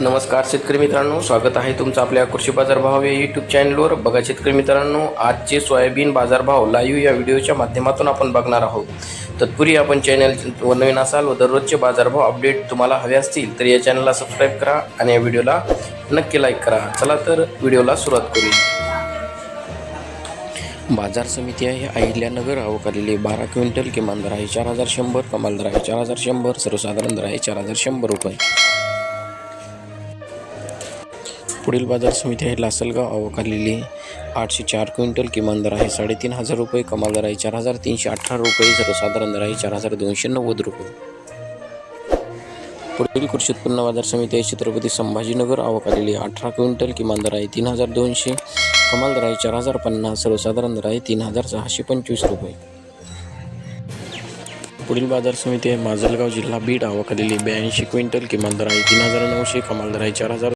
नमस्कार शेतकरी मित्रांनो स्वागत आहे तुमचं आपल्या कृषी बाजार भाव या यूट्यूब चॅनलवर बघा शेतकरी मित्रांनो आजचे सोयाबीन बाजारभाव लाईव्ह या व्हिडिओच्या माध्यमातून आपण बघणार आहोत. तत्पूर्वी आपण चॅनल व नवीन असाल व दररोजचे बाजारभाव अपडेट तुम्हाला हवे असतील तर या चॅनलला सबस्क्राईब करा आणि या व्हिडिओला नक्की लाईक करा. चला तर व्हिडिओला सुरुवात करूया. बाजार समिती आहे अहिल्यानगर. अवकालेले बारा क्विंटल. किमान दर आहे चार हजार शंभर कमाल दर आहे चार हजार शंभर सर्वसाधारण दर आहे चार हजार शंभर रुपये. पुढील बाजार समिती आहे लासलगाव अवकालेली आठशे चार क्विंटल किमान दर आहे. साडेतीन हजार रुपये कमाल दर आहे. चार हजार तीनशे अठरा रुपये सर्वसाधारण दर आहे. चार हजार दोनशे नव्वद रुपये. पुढील कृषी उत्पन्न बाजार समिती आहे. छत्रपती संभाजीनगर अवकालेली अठरा क्विंटल किमान दर आहे. तीन हजार दोनशे कमाल दर आहे. चार हजार पन्नास सर्वसाधारण दर आहे. तीन हजार सहाशे पंचवीस रुपये. पुढील बाजार समिती आहे. माजलगाव जिल्हा बीड अवकालेली ब्याऐंशी क्विंटल किमान दर आहे. तीन हजार नऊशे कमाल दर आहे. चार हजार